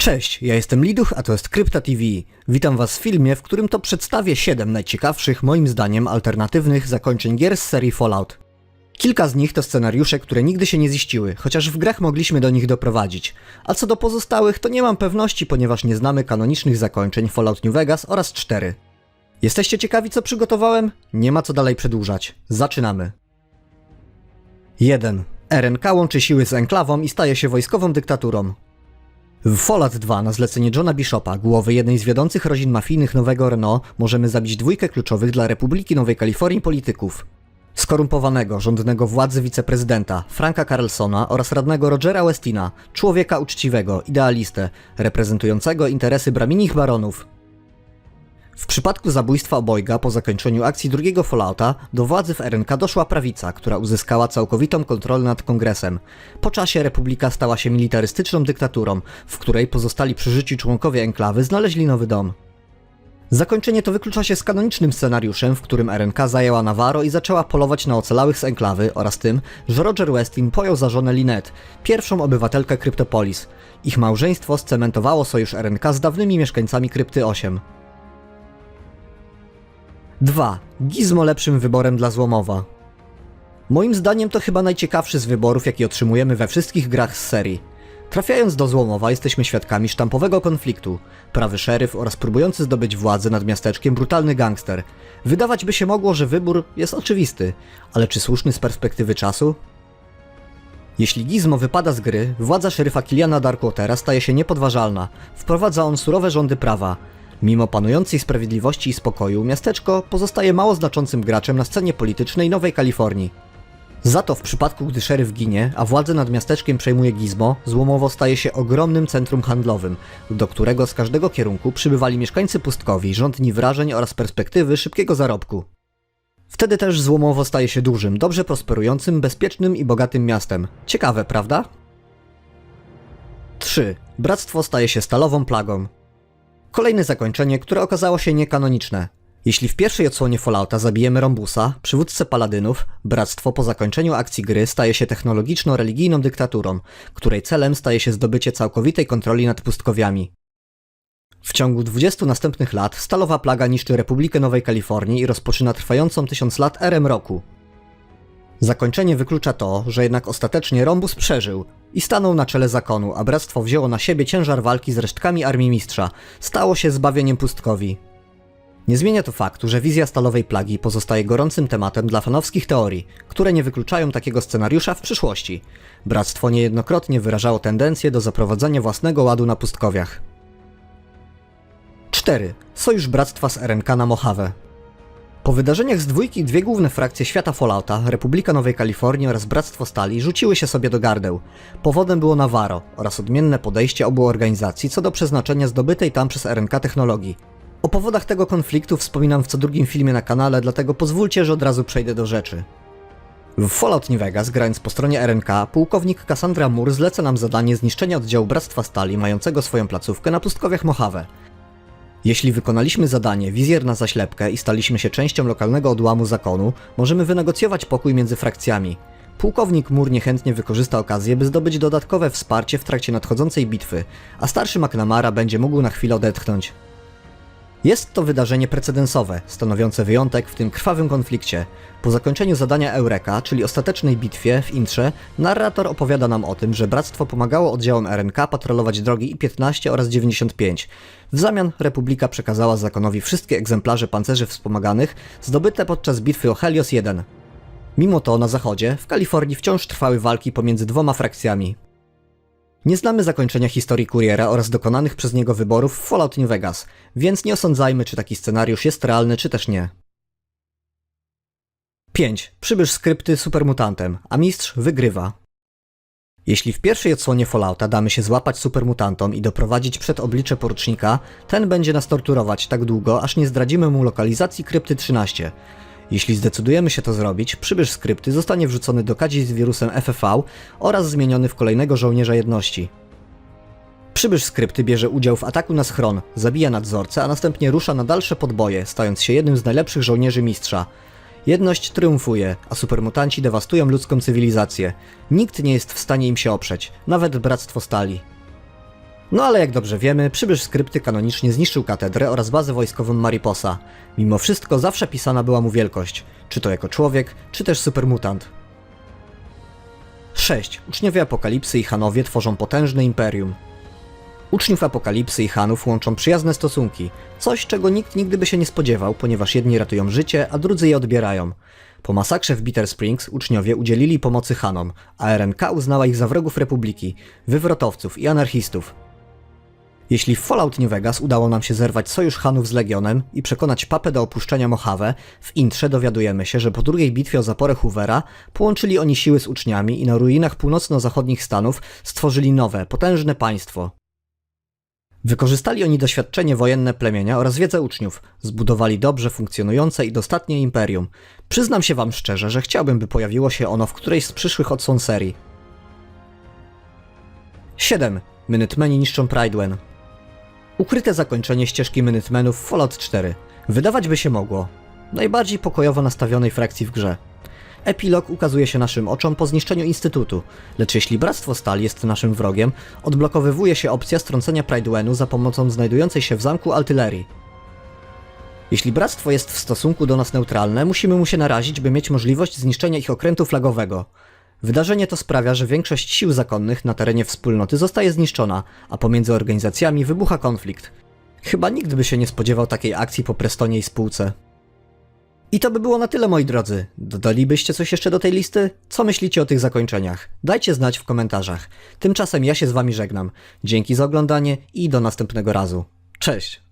Cześć, ja jestem Liduch, a to jest Krypta TV. Witam was w filmie, w którym to przedstawię 7 najciekawszych, moim zdaniem, alternatywnych zakończeń gier z serii Fallout. Kilka z nich to scenariusze, które nigdy się nie ziściły, chociaż w grach mogliśmy do nich doprowadzić. A co do pozostałych, to nie mam pewności, ponieważ nie znamy kanonicznych zakończeń Fallout New Vegas oraz 4. Jesteście ciekawi, co przygotowałem? Nie ma co dalej przedłużać. Zaczynamy. 1. RNK łączy siły z enklawą i staje się wojskową dyktaturą. W Fallout 2 na zlecenie Johna Bishopa, głowy jednej z wiodących rodzin mafijnych Nowego Renault, możemy zabić dwójkę kluczowych dla Republiki Nowej Kalifornii polityków. Skorumpowanego, rządnego władzy wiceprezydenta Franka Carlsona oraz radnego Rogera Westina, człowieka uczciwego, idealistę, reprezentującego interesy braminich baronów. W przypadku zabójstwa obojga po zakończeniu akcji drugiego Fallouta do władzy w RNK doszła prawica, która uzyskała całkowitą kontrolę nad kongresem. Po czasie republika stała się militarystyczną dyktaturą, w której pozostali przy życiu członkowie enklawy znaleźli nowy dom. Zakończenie to wyklucza się z kanonicznym scenariuszem, w którym RNK zajęła Navarro i zaczęła polować na ocalałych z enklawy oraz tym, że Roger Westin pojął za żonę Lynette, pierwszą obywatelkę Kryptopolis. Ich małżeństwo scementowało sojusz RNK z dawnymi mieszkańcami Krypty 8. 2. Gizmo lepszym wyborem dla Złomowa. Moim zdaniem to chyba najciekawszy z wyborów, jaki otrzymujemy we wszystkich grach z serii. Trafiając do Złomowa jesteśmy świadkami sztampowego konfliktu. Prawy szeryf oraz próbujący zdobyć władzę nad miasteczkiem brutalny gangster. Wydawać by się mogło, że wybór jest oczywisty, ale czy słuszny z perspektywy czasu? Jeśli Gizmo wypada z gry, władza szeryfa Kiliana Darkwatera staje się niepodważalna. Wprowadza on surowe rządy prawa. Mimo panującej sprawiedliwości i spokoju, miasteczko pozostaje mało znaczącym graczem na scenie politycznej Nowej Kalifornii. Za to w przypadku, gdy szeryf ginie, a władzę nad miasteczkiem przejmuje Gizmo, Złomowo staje się ogromnym centrum handlowym, do którego z każdego kierunku przybywali mieszkańcy pustkowi, rządni wrażeń oraz perspektywy szybkiego zarobku. Wtedy też Złomowo staje się dużym, dobrze prosperującym, bezpiecznym i bogatym miastem. Ciekawe, prawda? 3. Bractwo staje się stalową plagą. Kolejne zakończenie, które okazało się niekanoniczne. Jeśli w pierwszej odsłonie Fallouta zabijemy Rombusa, przywódcę paladynów, bractwo po zakończeniu akcji gry staje się technologiczno-religijną dyktaturą, której celem staje się zdobycie całkowitej kontroli nad pustkowiami. W ciągu 20 następnych lat stalowa plaga niszczy Republikę Nowej Kalifornii i rozpoczyna trwającą tysiąc lat erę mroku. Zakończenie wyklucza to, że jednak ostatecznie Rombus przeżył i stanął na czele zakonu, a bractwo wzięło na siebie ciężar walki z resztkami armii mistrza, stało się zbawieniem pustkowi. Nie zmienia to faktu, że wizja stalowej plagi pozostaje gorącym tematem dla fanowskich teorii, które nie wykluczają takiego scenariusza w przyszłości. Bractwo niejednokrotnie wyrażało tendencję do zaprowadzenia własnego ładu na pustkowiach. 4. Sojusz Bractwa z RNK na Mojave. Po wydarzeniach z dwójki dwie główne frakcje świata Fallouta, Republika Nowej Kalifornii oraz Bractwo Stali, rzuciły się sobie do gardeł. Powodem było Navarro oraz odmienne podejście obu organizacji co do przeznaczenia zdobytej tam przez RNK technologii. O powodach tego konfliktu wspominam w co drugim filmie na kanale, dlatego pozwólcie, że od razu przejdę do rzeczy. W Fallout New Vegas, grając po stronie RNK, pułkownik Cassandra Moore zleca nam zadanie zniszczenia oddziału Bractwa Stali mającego swoją placówkę na pustkowiach Mojave. Jeśli wykonaliśmy zadanie wizjer na zaślepkę i staliśmy się częścią lokalnego odłamu zakonu, możemy wynegocjować pokój między frakcjami. Pułkownik Mur niechętnie wykorzysta okazję, by zdobyć dodatkowe wsparcie w trakcie nadchodzącej bitwy, a starszy McNamara będzie mógł na chwilę odetchnąć. Jest to wydarzenie precedensowe, stanowiące wyjątek w tym krwawym konflikcie. Po zakończeniu zadania Eureka, czyli ostatecznej bitwie w Intrze, narrator opowiada nam o tym, że bractwo pomagało oddziałom RNK patrolować drogi I-15 oraz 95. W zamian Republika przekazała zakonowi wszystkie egzemplarze pancerzy wspomaganych zdobyte podczas bitwy o Helios 1. Mimo to na zachodzie, w Kalifornii wciąż trwały walki pomiędzy dwoma frakcjami. Nie znamy zakończenia historii kuriera oraz dokonanych przez niego wyborów w Fallout New Vegas, więc nie osądzajmy, czy taki scenariusz jest realny, czy też nie. 5. Przybysz skrypty supermutantem, a mistrz wygrywa. Jeśli w pierwszej odsłonie Fallouta damy się złapać supermutantom i doprowadzić przed oblicze porucznika, ten będzie nas torturować tak długo, aż nie zdradzimy mu lokalizacji krypty 13. Jeśli zdecydujemy się to zrobić, przybysz skrypty zostanie wrzucony do kadzi z wirusem FFV oraz zmieniony w kolejnego żołnierza jedności. Przybysz skrypty bierze udział w ataku na schron, zabija nadzorcę, a następnie rusza na dalsze podboje, stając się jednym z najlepszych żołnierzy mistrza. Jedność triumfuje, a supermutanci dewastują ludzką cywilizację. Nikt nie jest w stanie im się oprzeć, nawet Bractwo Stali. No ale jak dobrze wiemy, przybysz skrypty kanonicznie zniszczył katedrę oraz bazę wojskową Mariposa. Mimo wszystko zawsze pisana była mu wielkość, czy to jako człowiek, czy też supermutant. 6. Uczniowie Apokalipsy i Hanowie tworzą potężne imperium. Uczniów Apokalipsy i Hanów łączą przyjazne stosunki, coś czego nikt nigdy by się nie spodziewał, ponieważ jedni ratują życie, a drudzy je odbierają. Po masakrze w Bitter Springs uczniowie udzielili pomocy Hanom, a RNK uznała ich za wrogów Republiki, wywrotowców i anarchistów. Jeśli w Fallout New Vegas udało nam się zerwać sojusz Hanów z Legionem i przekonać Papę do opuszczenia Mojave, w Intrze dowiadujemy się, że po drugiej bitwie o zaporę Hoovera połączyli oni siły z uczniami i na ruinach północno-zachodnich Stanów stworzyli nowe, potężne państwo. Wykorzystali oni doświadczenie wojenne plemienia oraz wiedzę uczniów, zbudowali dobrze funkcjonujące i dostatnie imperium. Przyznam się wam szczerze, że chciałbym, by pojawiło się ono w którejś z przyszłych odsłon serii. 7. Minutemeni niszczą Pridewen. Ukryte zakończenie ścieżki Minutemenów w Fallout 4. Wydawać by się mogło. Najbardziej pokojowo nastawionej frakcji w grze. Epilog ukazuje się naszym oczom po zniszczeniu Instytutu, lecz jeśli Bractwo Stali jest naszym wrogiem, odblokowywuje się opcja strącenia Pridewenu za pomocą znajdującej się w zamku artylerii. Jeśli Bractwo jest w stosunku do nas neutralne, musimy mu się narazić, by mieć możliwość zniszczenia ich okrętu flagowego. Wydarzenie to sprawia, że większość sił zakonnych na terenie wspólnoty zostaje zniszczona, a pomiędzy organizacjami wybucha konflikt. Chyba nikt by się nie spodziewał takiej akcji po Prestonie i spółce. I to by było na tyle, moi drodzy. Dodalibyście coś jeszcze do tej listy? Co myślicie o tych zakończeniach? Dajcie znać w komentarzach. Tymczasem ja się z wami żegnam. Dzięki za oglądanie i do następnego razu. Cześć!